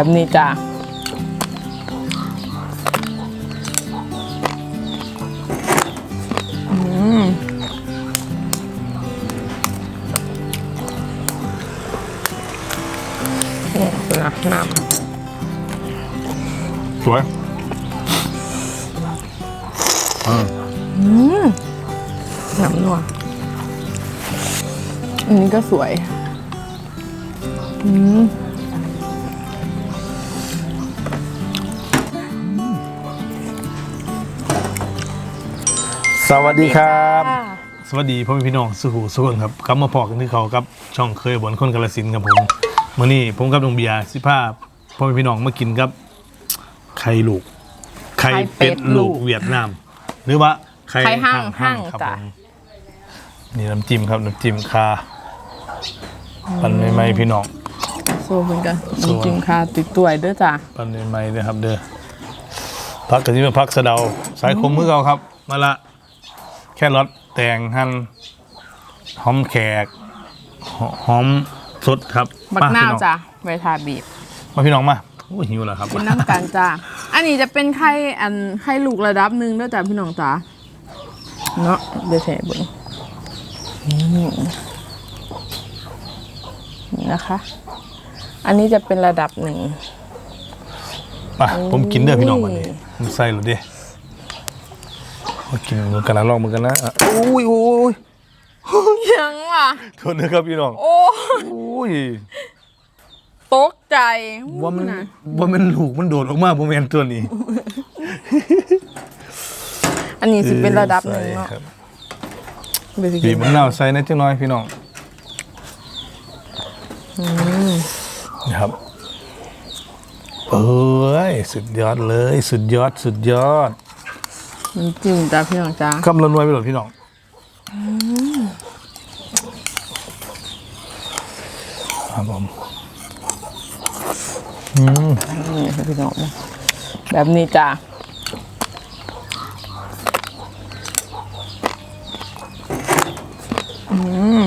พี่น้องแบบนี้จ้าอืมนี่นะน้สวยอ่าำน้ำนัวอันนี้ก็สวย อืม สวัสดีครับ สวัสดีพ่อแม่พี่น้องสุขุสุขนครับกลับมาพอกันที่เขากับช่องเคยบนคนกาลสินธุ์ครับผมมื่อนี้ผมกับน้องเบียร์สิภาพพ่อแม่พี่น้องมากินกับไข่ลูกไข่เป็ดลูกเวียดนาม หรือว่าไข่ไข่ห้างห้างห้างครับจ้ะผมนี่น้ำจิ้มครับน้ำจิ้มคาปันใหม่ๆพี่น้อง โซ่เหมือนกันโซ่ น้ำจิ้มคาติดตัวยเด้อจ้าปันใหม่ๆเลยครับ เด้อพักกันที่มาพักสะเดาสายคมมือเราครับ มาละแค่รสแตงหั่นหอมแขกหหอมสดครับบักมนาวพี่องจ้าไวทาบีบมาพี่น้องมาโอ้ยหิวแล้วครับกินน้ำกันจ้าอันนี้จะเป็นไข่อันไข่ลูกระดับหนึ่งเด้อจ้าพี่น้องจ้าเนาะเดี๋ยวแฉเบิ่งอืมนี่นะคะ อันนี้จะเป็นระดับหนึ่งมาผมกินเด้อพี่น้องโอ้ยวันนี้ผมใส่หรือเด้มา กินมือกันนะลองมือกันนะอะอุ้ยอุ้ยยังว่ะโทษนะครับพี่น้องโอ้อุ้ยตกใจว่ามันนะว่ามันลูกมันโดดออกมาผมเห็นตัวนี้ อันนี้สิเป็นระดับหนึ่งเนาะใส่ครับเดี๋ยวสิบีกิบนมะนาวใส่นะจังน้อยพี่น้องนี่ครับเอ้ยสุดยอดเลย สุดยอด สุดยอด น้ำจิ้มจ้าพี่น้องจ้าคำละหนวยไปหลดพี่น้องครับผมอืมนี่ค่ะพี่น้องแบบนี้จ้าอืม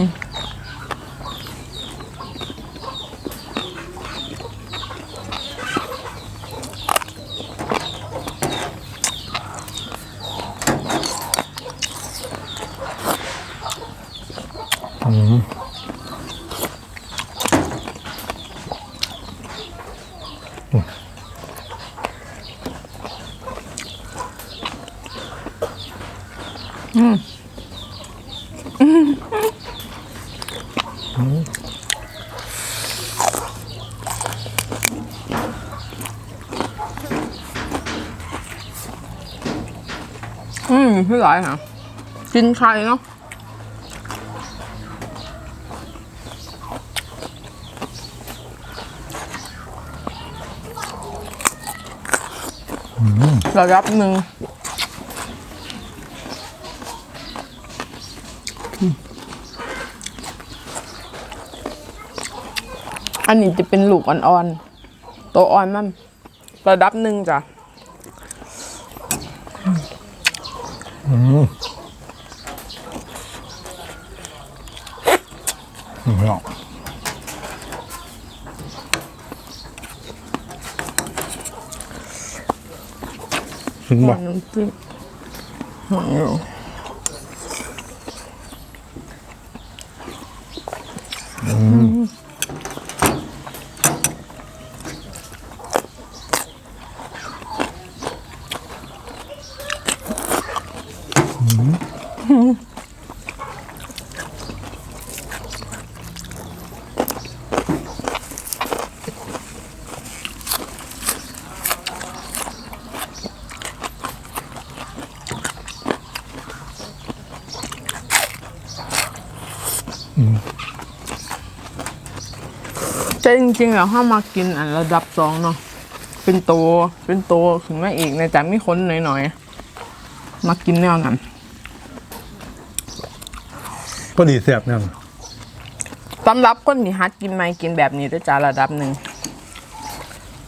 อืมพี่หลายค่ะกินไข่เนาะระดับหนึ่ง อันนี้จะเป็นลูกอ่อนๆ ตัวอ่อนมันระดับหนึ่งจ้ะพี่น้องถึงบอกน้ำจิ้มหอย แต่จริงๆแล้วถ้ามากินอันระดับสองเนาะเป็นโตวเป็นโตวถึงมาอีกนะจ๊ะมีคนหน่อยๆมากินแนวนั้นพอดีแซ่บเนี่ยสำหรับคนที่ฮัดกินไม่กินแบบนี้ด้วยจ้าระดับหนึ่ง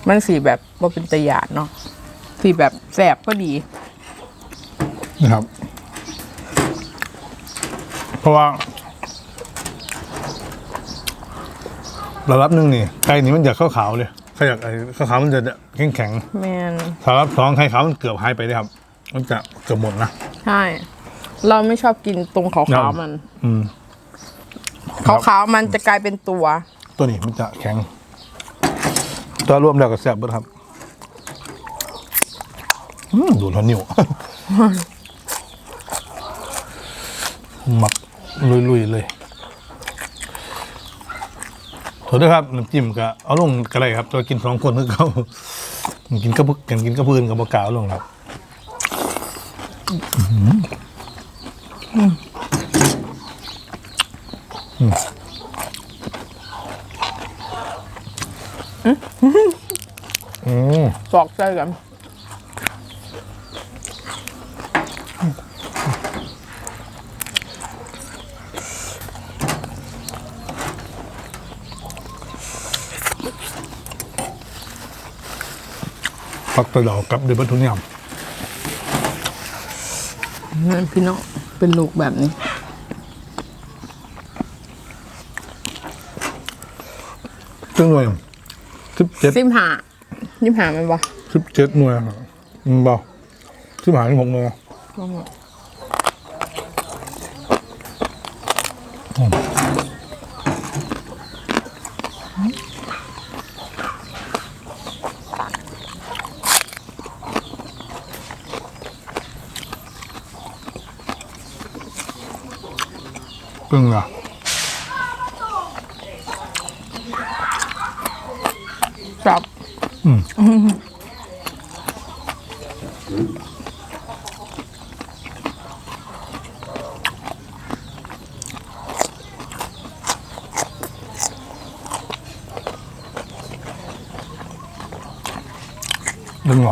มันสีแบบว่าเป็นตะหยาดเนาะสีแบบแสบก็ดีนะครับ เพราะว่า ระดับหนึ่งนี่ไก่นี่มันจะขาวๆเลยถ้าอยากไอ้ขาวๆมันจะแข็งแข็งแมนๆถ้ารับสองไข่ขาวมันเกือบหายไปเลยครับ มันจะเกือบหมดนะ ใช่ เราไม่ชอบกินตรงขาวๆมันอืมขาวๆมันจะกลายเป็นตัว ตัวนี้มันจะแข็ง ตัวรวมแล้วก็แซ่บเบิดครับอืมดูดแล้วนิ้ว หมักลุยๆเลย โทษด้วยครับน้ำจิ้มก็เอาลงก็ได้ครับตัวกินสองคนคือเขากินกระพุกกันกินกระพื้นกับบะกาวลงครับอืมสอกใจกัน ปักตะดอกกับเดือบทุนยนั่นพี่น้องเป็นลูกแบบนี้ำซึ่งหน่วยสิบเจ็ดซิมหายิมหามันปะสิบเจ็ดหน่วยครับอืมเบาสิบหาที่หกหน่วยกึ่งละ จับเรื่องห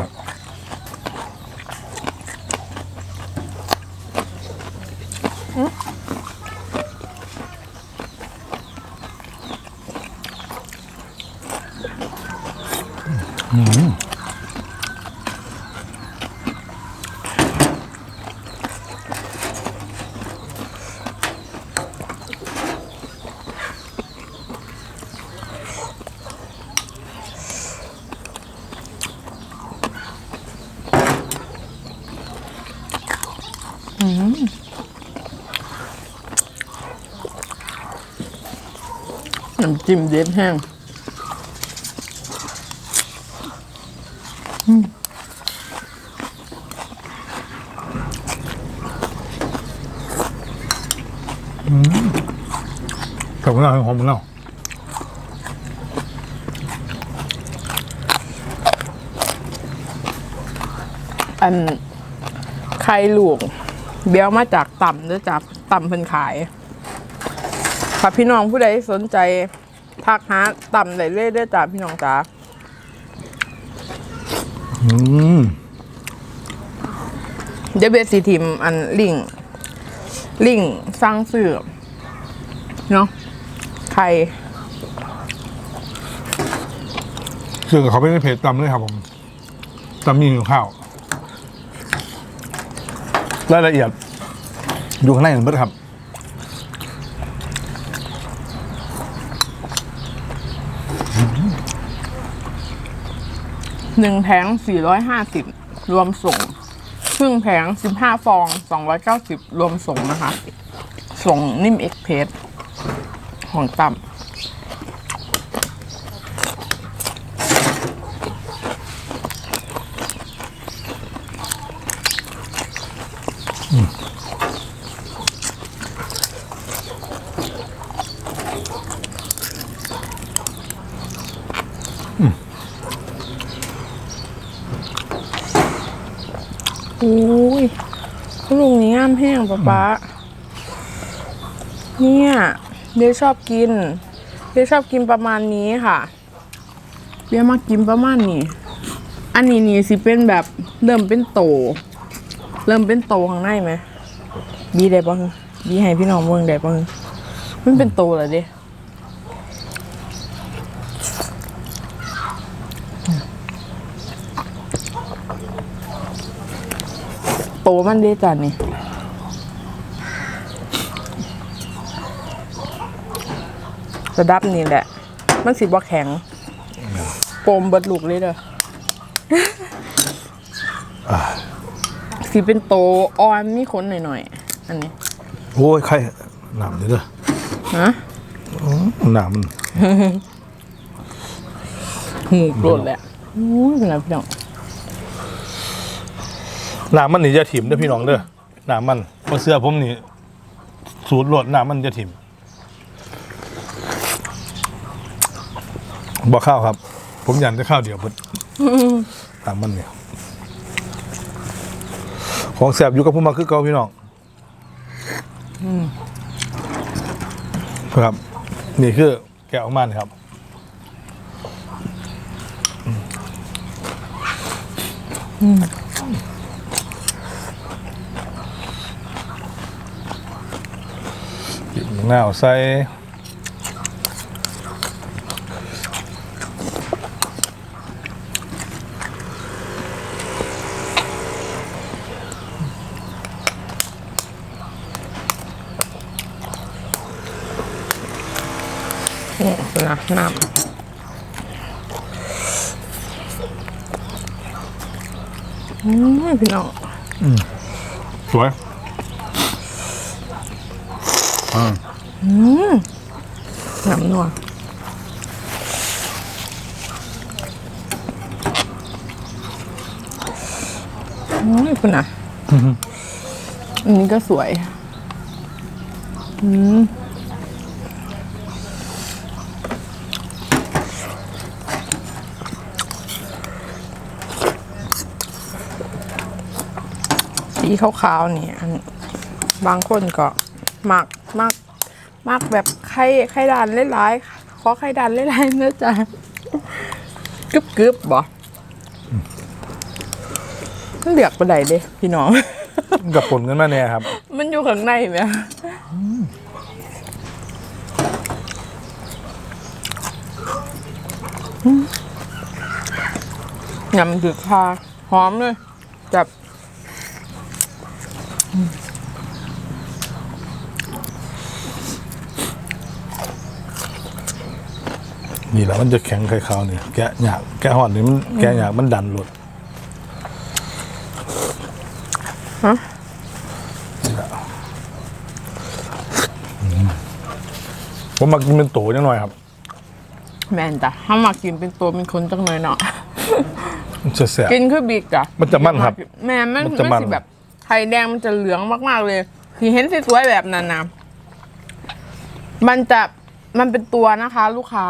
น่อยน้ำจิ้มเด็ดแห้งกับมันเอาหอมมันเอาอันไข่ลูก เบี้ยวมาจากต่ำเด้อจ้ะต่ำเพิ่นขายค่ะพี่น้องผู้ใดสนใจทักหาต่ำได้เลยเด้อจ้ะพี่น้องจ้าอืมเดี๋ยวเบสสีทีมอันลิงก์ลิงก์สร้างซื้อเนาะไข่คือเขาไปในเพจตำเลยครับผมตำมีอยู่ข้าว รายละเอียด อยู่ข้างในนั่นเบิดครับ หนึ่งแผงสี่ร้อยห้าสิบรวมส่งครึ่งแผงสิบห้าฟองสองร้อยเก้าสิบรวมส่งนะคะ ส่งนิ่มเอ็กเพรสของต่ำ อุ้ยลุงนี้งาม แห้งป๊าป๊าเนี่ยเบียชอบกินเบียชอบกินประมาณนี้ค่ะเบียมากินประมาณนี้ อันนี้นี่สิเป็นแบบเริ่มเป็นโต เริ่มเป็นโตข้างในไหมบีได้บ้างบีให้พี่น้องเมืองได้บ้างมันเป็นโตแล้วเด้โตมันเด้จ้ะนี่ ระดับนี้แหละ มันสิบ่แข็งโปมเบิดลูกเลยเด้ออ่าสิเป็นโตอ่อนมีขนหน่อยๆ อันนี้ โอ้ยไข่หนามนี่เด้อฮะหนามมันหูโกรธแหละอู้ยเป็นไรพี่น้องหนามมันนี่จะถิ่มเด้อพี่น้องเด้อหนามมันเพราะเสื้อผมนี่สูตรโหลดหนามมันจะถิ่ม บ่ข้าวครับ ผมยันจะข้าวเดียวเพิ่นหนามมันเนี่ยของแสบอยู่กับผมมาคือเก่าพี่น้องครับ นี่คือแกะออกมานี่ครับหยิบมะนาวใส่ นี่นะน้ำอืมพี่น้องสวยน้ำนัวโอ้ยคุณน่ะอันนี้ก็สวย อืม สีขาวๆนี่อันบางคนก็มักมักมักแบบไข่ไข่ดานหลายๆขอไข่ดานหลายๆเนื้อจ้ะกึบกึบๆบ่มันเลือกไปไหนเด้พี่น้อง กับผลกันมาแน่ครับ มันอยู่ข้างในไหมยำถึกพาหอมเลยจับ นี่แหละมันจะแข็งไข่ขาวนี่แกะหยากแกะห่อนนี่มันแกะหยากมันดันหลุดฮะ นี่แหละอืมผมมากินเป็นโตจังหน่อยครับแมนจ้ะถ้ามากินเป็นตัวเป็นคนจังเลยเนาะมันจะแสบกินคือบิ๊กจ้ะมันจะมั่นครับแม่มันมันจะมั่มันน สิแบบไข่แดงมันจะเหลืองมากๆเลยที่เห็นสวยๆแบบนั้นนะมันจะมันเป็นตัวนะคะ ลูกค้า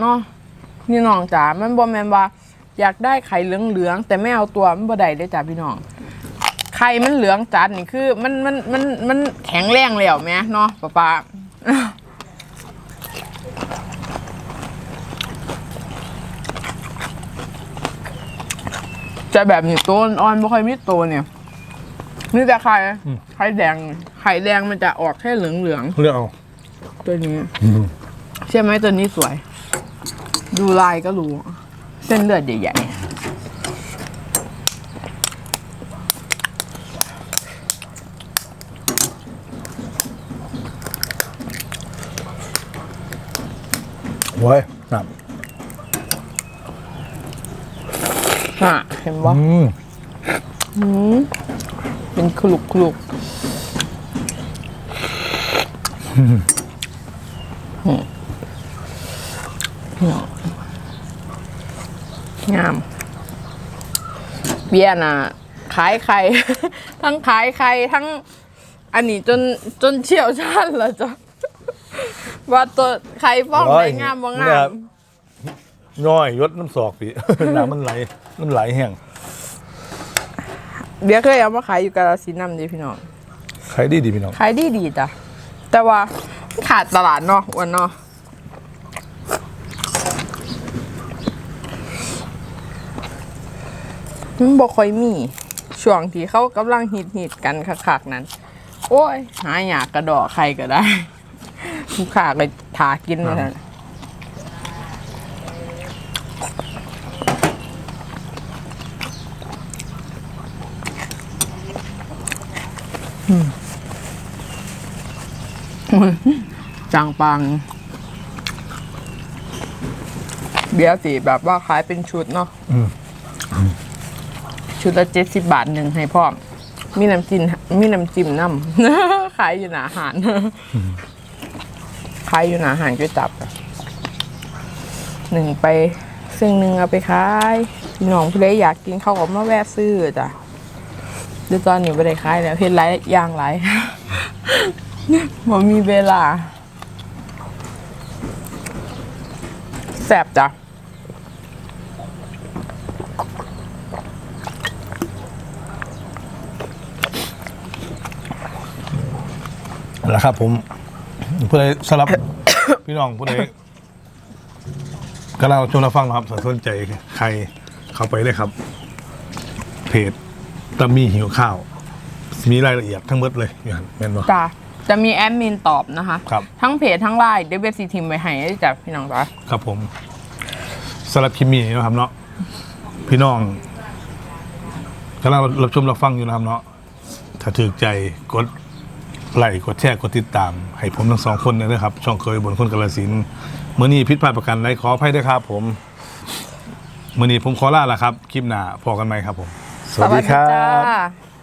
เนาะนี่น้องจ๋ามันบอแมนว่า อยากได้ไข่เหลืองๆแต่ไม่เอาตัวมันบ่ได้ได้อจ้ะพี่น้องไข่มันเหลืองจัดนี่คือมันมันมันมันแข็งแรงแล้วแม่เนาะป้าป้าจะแบบนี้ตัวอ่อนไม่ค่อยมีตัวเนี่ยนี่แต่ไข่ไข่แดงไข่แดงมันจะออกแค่เหลืองเหลืองเลือกเอาๆตัวนี้ใช่ไหมตัวนี้สวย ดูลายก็รู้ เส้นเลือดใหญ่ไว้ครับๆฮะเห็นว่าอืมเป็นคลุกคลุกงาม เบียร์น่ะขายไข่ ทั้งขายไข่ทั้งอันนี้จนจนเชี่ยวชาญแล้วจ้ะว่าตัวไข่ฟ้องไหนงามบ่งามย่อยยศน้ำศอกปีน้ำมันไหลมันไหลแห้งเบียร์เคยเอามาขายอยู่กาลสินธุ์นำดิพี่น้องใครดีดีพี่น้องขายดีดีจ้ะแต่ว่าขาดตลาดเนาะอ้วันเนาะ มันบอกค่อยมีช่วงที่เขากำลังฮิตฮิตๆกันคักๆนั้น โอ้ย หาอยากกระดอกใครก็ได้ลูกค้าก็ถากินมาแล้วจางปัง เบียร์สีแบบว่าขายเป็นชุดเนาะอืม ชุดละเจ็ดสิบบาทหนึ่งให้พร้อมมีน้ำจิ้มมีน้ำจิ้มน้ำ ขายอยู่หนาอาหาร ขายอยู่หนาอาหารก็จับอะหนึ่งไป ซึ่งหนึ่งเอาไปขายพี่น้องพี่เลยอยากกินข้าวก็มาแวะซื้อจ้ะเดี๋ยวตอนนี้ไม่ได้ขายแล้วเห็นหลายอย่างหลายผมมีเวลาแสบจ้ะ แล้วครับ ผมผู้ใดสลับ พี่น้องผู้ใดก็เราชมเราฟังนะครับสนใจใครเข้าไปเลยครับ เพจตะมีหิวข้าว มีรายละเอียดทั้งหมดเลยอย่างนั้นแม่นบ่ จ้ะจะมีแอดมินตอบนะคะ ครับ ทั้งเพจทั้งไลน์เดวิดซีทีมไปให้ได้จ้ะพี่น้องจ้ะครับผมสำหรับคลิปนี้นะครับเนาะพี่น้องกำลังรับชมรับฟังอยู่นะครับเนาะถ้าถือใจกด ไลค์กดแชร์กดติดตาม ให้ผมทั้งสองคนเลยนะครับ ช่องเคยบนคนกาลสินธุ์เมื่อนี้พิษพลาดประกันไรขออภัยด้วยครับผมเมื่อนี้ผมขอลาละครับ คลิปหน้าพอกันไหมครับผม สวัสดีครัจ้บา